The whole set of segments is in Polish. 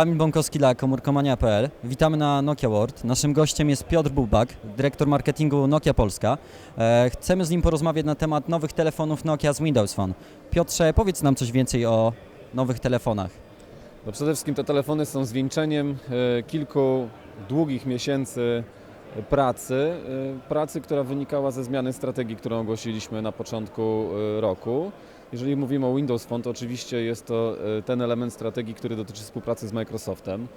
Kamil Bąkowski dla komórkomania.pl. Witamy na Nokia World. Naszym gościem jest Piotr Bubak, dyrektor marketingu Nokia Polska. E, chcemy z nim porozmawiać na temat nowych telefonów Nokia z Windows Phone. Piotrze, powiedz nam coś więcej o nowych telefonach. No przede wszystkim te telefony są zwieńczeniem e, kilku długich miesięcy pracy, e, pracy, która wynikała ze zmiany strategii, którą ogłosiliśmy na początku e, roku. Jeżeli mówimy o Windows Phone, to oczywiście jest to e, ten element strategii, który dotyczy współpracy z Microsoftem.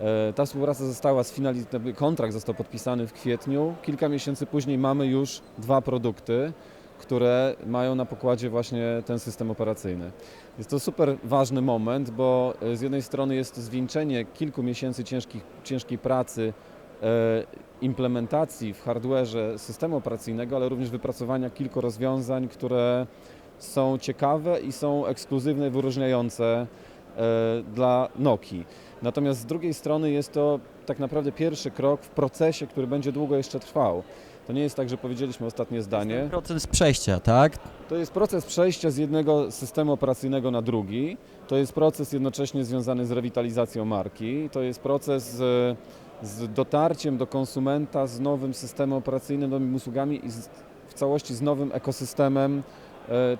E, Ta współpraca została sfinalizowana, kontrakt został podpisany w kwietniu. Kilka miesięcy później mamy już dwa produkty, które mają na pokładzie właśnie ten system operacyjny. Jest to super ważny moment, bo e, z jednej strony jest to zwieńczenie kilku miesięcy ciężkich, ciężkiej pracy, implementacji w hardwareze systemu operacyjnego, ale również wypracowania kilku rozwiązań, które są ciekawe i są ekskluzywne, wyróżniające e, dla Nokii. Natomiast z drugiej strony jest to tak naprawdę pierwszy krok w procesie, który będzie długo jeszcze trwał. To nie jest tak, że powiedzieliśmy ostatnie zdanie. Proces przejścia, tak? To jest proces przejścia z jednego systemu operacyjnego na drugi. To jest proces jednocześnie związany z rewitalizacją marki. To jest proces z, z dotarciem do konsumenta z nowym systemem operacyjnym, nowymi usługami i z, w całości z nowym ekosystemem, e,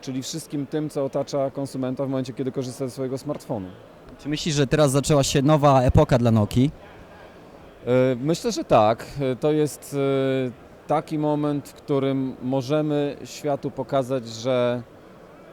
czyli wszystkim tym, co otacza konsumenta w momencie, kiedy korzysta ze swojego smartfonu. Czy myślisz, że teraz zaczęła się nowa epoka dla Nokii? E, Myślę, że tak. E, To jest e, taki moment, w którym możemy światu pokazać, że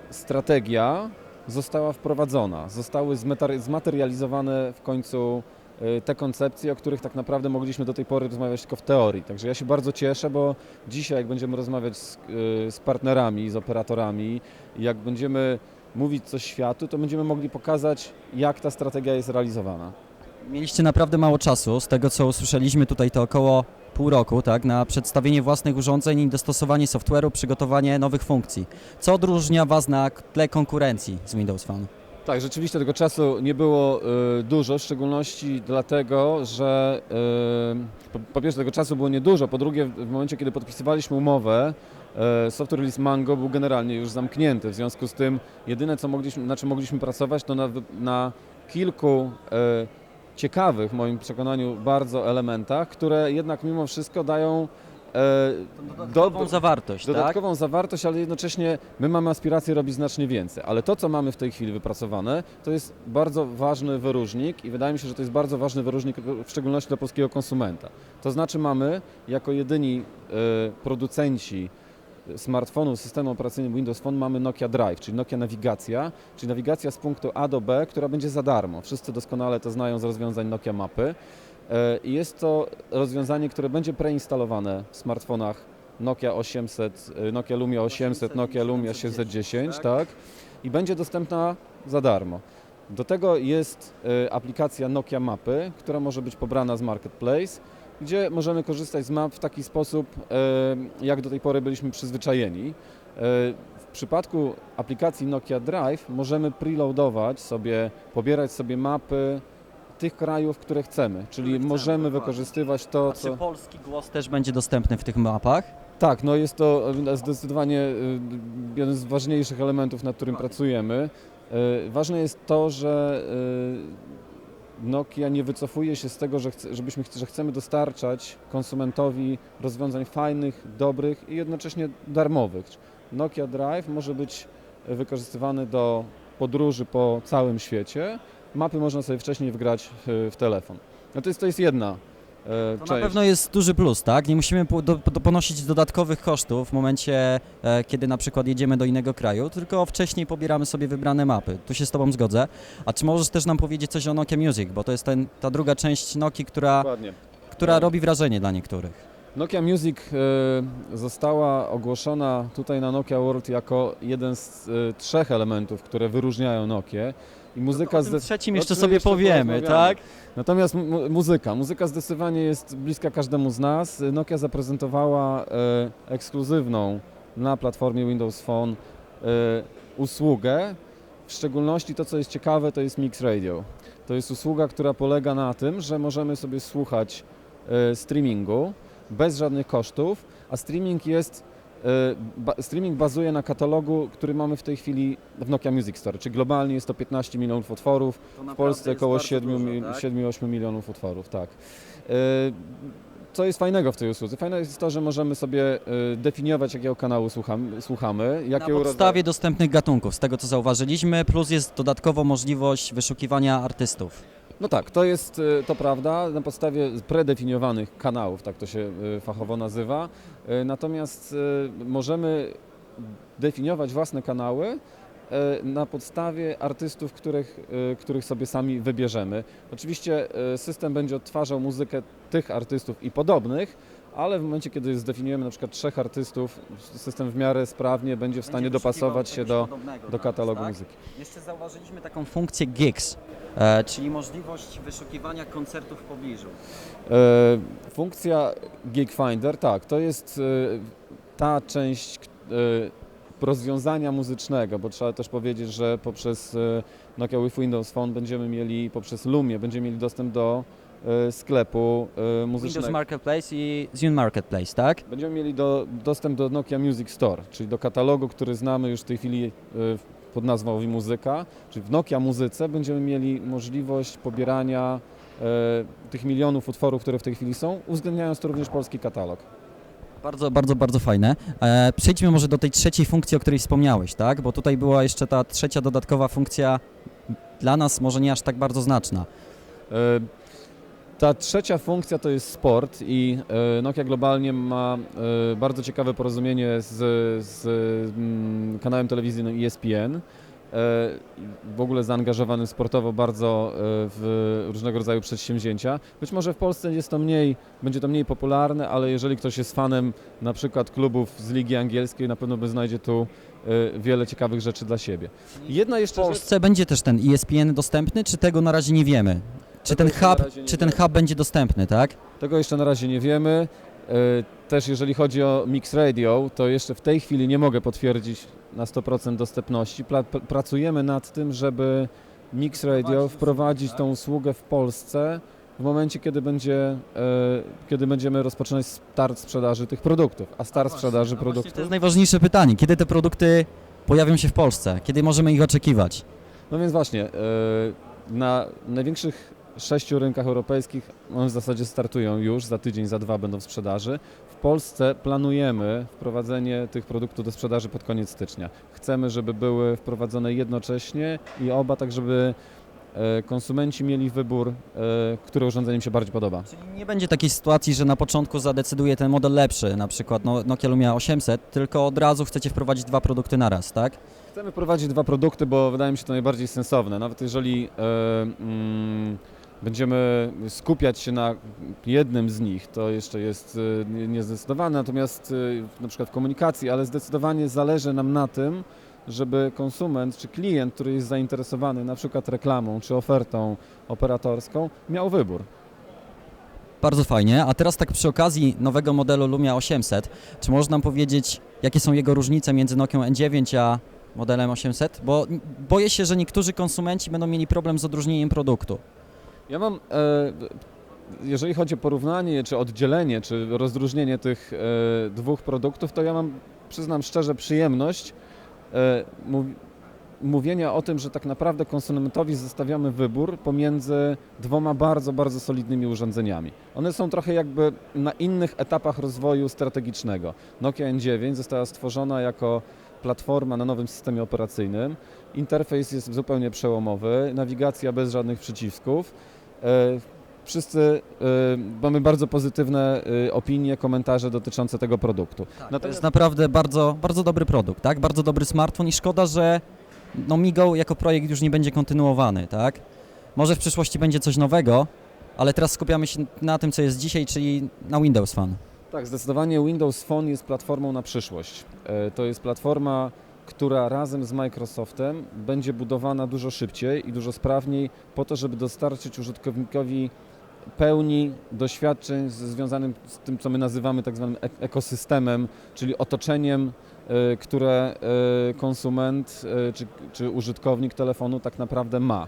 strategia została wprowadzona, zostały zmaterializowane w końcu e, te koncepcje, o których tak naprawdę mogliśmy do tej pory rozmawiać tylko w teorii. Także ja się bardzo cieszę, bo dzisiaj jak będziemy rozmawiać z, e, z partnerami, z operatorami, jak będziemy mówić coś światu, to będziemy mogli pokazać, jak ta strategia jest realizowana. Mieliście naprawdę mało czasu, z tego co usłyszeliśmy tutaj to około pół roku, tak, na przedstawienie własnych urządzeń i dostosowanie software'u, przygotowanie nowych funkcji. Co odróżnia Was na tle konkurencji z Windows Phone? Tak, rzeczywiście tego czasu nie było y, dużo, w szczególności dlatego, że y, po, pierwsze tego czasu było niedużo, po drugie w momencie, kiedy podpisywaliśmy umowę, y, software release Mango był generalnie już zamknięty, w związku z tym jedyne, co mogliśmy, na czym mogliśmy pracować, to na, na kilku ciekawych, w moim przekonaniu, bardzo elementach, które jednak mimo wszystko dają y, Nową zawartość, tak? dodatkową zawartość, ale jednocześnie my mamy aspiracje robić znacznie więcej. Ale to, co mamy w tej chwili wypracowane, to jest bardzo ważny wyróżnik i wydaje mi się, że to jest bardzo ważny wyróżnik w szczególności dla polskiego konsumenta. To znaczy mamy jako jedyni e, producenci smartfonów, systemu operacyjnego Windows Phone mamy Nokia Drive, czyli Nokia Nawigacja, czyli nawigacja z punktu A do B, która będzie za darmo. Wszyscy doskonale to znają z rozwiązań Nokia Mapy. E, I jest to rozwiązanie, które będzie preinstalowane w smartfonach Nokia 800, y, Nokia Lumia 800, Nokia Lumia 710, tak? I będzie dostępna za darmo. Do tego jest y, aplikacja Nokia Mapy, która może być pobrana z Marketplace, gdzie możemy korzystać z map w taki sposób, jak do tej pory byliśmy przyzwyczajeni. W przypadku aplikacji Nokia Drive możemy preloadować sobie, pobierać sobie mapy tych krajów, które chcemy, czyli chcemy, możemy dokładnie. wykorzystywać to, A co... czy polski głos też będzie dostępny w tych mapach? Tak, no jest to e, zdecydowanie y, jeden z ważniejszych elementów, nad którym pracujemy. Y, Ważne jest to, że Nokia nie wycofuje się z tego, że, chce, żebyśmy, że chcemy dostarczać konsumentowi rozwiązań fajnych, dobrych i jednocześnie darmowych. Nokia Drive może być wykorzystywany do podróży po całym świecie. Mapy można sobie wcześniej wgrać w, w telefon. No to jest, to jest jedna e, To część. na pewno jest duży plus, tak? Nie musimy po- do, do, ponosić dodatkowych kosztów w momencie, e, kiedy na przykład jedziemy do innego kraju, tylko wcześniej pobieramy sobie wybrane mapy. Tu się z Tobą zgodzę. A czy możesz też nam powiedzieć coś o Nokia Music, bo to jest ten, ta druga część Nokii, która, Dokładnie. która robi wrażenie dla niektórych. Nokia Music e, została ogłoszona tutaj na Nokia World jako jeden z e, trzech elementów, które wyróżniają Nokię. I muzyka o tym zde- trzecim jeszcze sobie powiemy, tak? Natomiast mu- muzyka. Muzyka zdecydowanie jest bliska każdemu z nas. Nokia zaprezentowała e, ekskluzywną na platformie Windows Phone e, usługę. W szczególności to, co jest ciekawe, to jest Mix Radio. To jest usługa, która polega na tym, że możemy sobie słuchać e, streamingu bez żadnych kosztów, a streaming jest ba streaming bazuje na katalogu, który mamy w tej chwili w Nokia Music Store, czyli globalnie jest to 15 milionów utworów, w Polsce około 7-8 milionów utworów, tak. E, Co jest fajnego w tej usłudze? Fajne jest to, że możemy sobie e, definiować, jakiego kanału słuchamy, słuchamy Na jakiego podstawie dostępnych gatunków, z tego co zauważyliśmy, plus jest dodatkowo możliwość wyszukiwania artystów. No tak, to jest e, to prawda, na podstawie predefiniowanych kanałów, tak to się e, fachowo nazywa. E, Natomiast możemy definiować własne kanały na podstawie artystów, których, których sobie sami wybierzemy. Oczywiście system będzie odtwarzał muzykę tych artystów i podobnych, ale w momencie, kiedy zdefiniujemy na przykład trzech artystów, system w miarę sprawnie będzie w stanie dopasować się do, do katalogu muzyki. Jeszcze zauważyliśmy taką funkcję gigs, e, czyli możliwość wyszukiwania koncertów w pobliżu. E, Funkcja Gig Finder, tak, to jest e, ta część e, rozwiązania muzycznego, bo trzeba też powiedzieć, że poprzez e, Nokia with Windows Phone będziemy mieli, poprzez Lumie będziemy mieli dostęp do sklepu e, Windows muzycznego. Marketplace i Zune Marketplace, tak? Będziemy mieli do, dostęp do Nokia Music Store, czyli do katalogu, który znamy już w tej chwili e, pod nazwą Muzyka, czyli w Nokia Muzyce będziemy mieli możliwość pobierania e, tych milionów utworów, które w tej chwili są, uwzględniając to również polski katalog. Bardzo, bardzo, bardzo fajne. E, przejdźmy może do tej trzeciej funkcji, o której wspomniałeś, tak? Bo tutaj była jeszcze ta trzecia dodatkowa funkcja dla nas może nie aż tak bardzo znaczna. E, Ta trzecia funkcja to jest sport i e, Nokia globalnie ma e, bardzo ciekawe porozumienie z, z mm, kanałem telewizyjnym ESPN. e, W ogóle zaangażowany sportowo bardzo w różnego rodzaju przedsięwzięcia. Być może w Polsce jest to mniej, będzie to mniej popularne, ale jeżeli ktoś jest fanem na przykład klubów z Ligi Angielskiej, na pewno znajdzie tu wiele ciekawych rzeczy dla siebie. Jedna W jeszcze rzecz, Polsce będzie też ten ESPN dostępny, czy tego na razie nie wiemy? Czy ten hub, czy ten hub będzie dostępny, tak? Tego jeszcze na razie nie wiemy. E, Też jeżeli chodzi o Mix Radio, to jeszcze w tej chwili nie mogę potwierdzić na 100% dostępności. Pracujemy nad tym, żeby Mix Radio wprowadzić tą usługę w Polsce w momencie, kiedy, będzie, e, kiedy będziemy rozpoczynać start sprzedaży tych produktów. A start sprzedaży produktów. To jest najważniejsze pytanie. Kiedy te produkty pojawią się w Polsce? Kiedy możemy ich oczekiwać? No więc właśnie, e, na największych sześciu rynkach europejskich one w zasadzie startują już, za tydzień, za dwa będą w sprzedaży. W Polsce planujemy wprowadzenie tych produktów do sprzedaży pod koniec stycznia. Chcemy, żeby były wprowadzone jednocześnie i oba, tak żeby e, konsumenci mieli wybór, e, które urządzenie im się bardziej podoba. Czyli nie będzie takiej sytuacji, że na początku zadecyduje ten model lepszy, na przykład no, Nokia Lumia 800, tylko od razu chcecie wprowadzić dwa produkty naraz, tak? Chcemy wprowadzić dwa produkty, bo wydaje mi się to najbardziej sensowne. Nawet jeżeli e, mm, będziemy skupiać się na jednym z nich, to jeszcze jest nie- niezdecydowane, natomiast e, na przykład w komunikacji, ale zdecydowanie zależy nam na tym, żeby konsument czy klient, który jest zainteresowany na przykład reklamą czy ofertą operatorską, miał wybór. Bardzo fajnie. A teraz tak przy okazji nowego modelu Lumia 800, czy można nam powiedzieć, jakie są jego różnice między Nokią N9 a modelem 800? Bo boję się, że niektórzy konsumenci będą mieli problem z odróżnieniem produktu. Ja mam, e, jeżeli chodzi o porównanie, czy oddzielenie, czy rozróżnienie tych e, dwóch produktów, to ja mam, przyznam szczerze, przyjemność e, mów, mówienia o tym, że tak naprawdę konsumentowi zostawiamy wybór pomiędzy dwoma bardzo, bardzo solidnymi urządzeniami. One są trochę jakby na innych etapach rozwoju strategicznego. Nokia N9 została stworzona jako platforma na nowym systemie operacyjnym. Interfejs jest zupełnie przełomowy, nawigacja bez żadnych przycisków. E, Wszyscy e, mamy bardzo pozytywne e, opinie, komentarze dotyczące tego produktu. To Natomiast jest naprawdę bardzo, bardzo dobry produkt, tak? Bardzo dobry smartfon i szkoda, że no Migo jako projekt już nie będzie kontynuowany, tak? Może w przyszłości będzie coś nowego, ale teraz skupiamy się na tym, co jest dzisiaj, czyli na Windows Phone. Tak, zdecydowanie Windows Phone jest platformą na przyszłość. To jest platforma, która razem z Microsoftem będzie budowana dużo szybciej i dużo sprawniej po to, żeby dostarczyć użytkownikowi pełni doświadczeń z- związanym z tym, co my nazywamy tak zwanym ek- ekosystemem, czyli otoczeniem, e, które e, konsument e, czy, czy użytkownik telefonu tak naprawdę ma.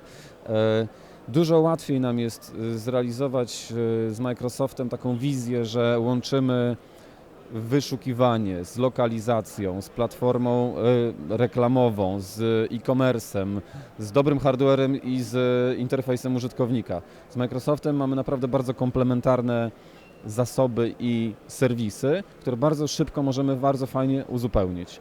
Dużo łatwiej nam jest zrealizować z Microsoftem taką wizję, że łączymy wyszukiwanie, z lokalizacją, z platformą e, reklamową, z e-commerce'em, z dobrym hardwarem i z interfejsem użytkownika. Z Microsoftem mamy naprawdę bardzo komplementarne zasoby i serwisy, które bardzo szybko możemy bardzo fajnie uzupełnić.